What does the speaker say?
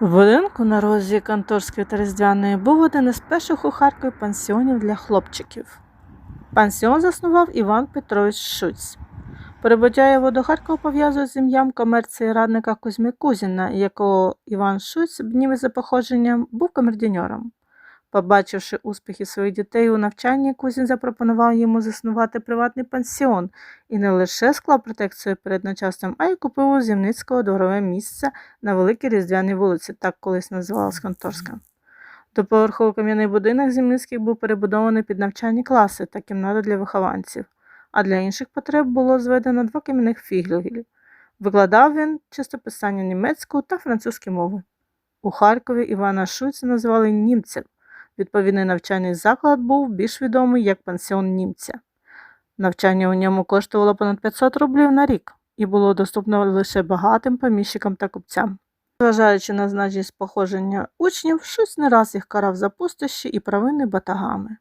В будинку на розі Конторської та Різдвяної був один із перших у Харкові пансіонів для хлопчиків. Пансіон заснував Іван Петрович Шуць. Прибуття його до Харкова пов'язує з ім'ям комерції радника Кузьми Кузіна, якого Іван Шуць, ніби за походженням, був камердіньором. Побачивши успіхи своїх дітей у навчанні, Кузін запропонував йому заснувати приватний пансіон і не лише склав протекцію перед начальством, а й купив у Зімницького дворове місце на Великій Різдвяній вулиці, так колись називалась Конторська. Доповерховий кам'яний будинок Зімницьких був перебудований під навчальні класи та кімнати для вихованців, а для інших потреб було зведено два кам'яних фіглів. Викладав він чистописання німецької та французької мови. У Харкові Івана Шуйца називали німцем. Відповідний навчальний заклад був більш відомий як пансіон німця. Навчання у ньому коштувало понад 500 рублів на рік і було доступно лише багатим поміщикам та купцям. Зважаючи на значність походження учнів, щось не раз їх карав за пустощі і провини батагами.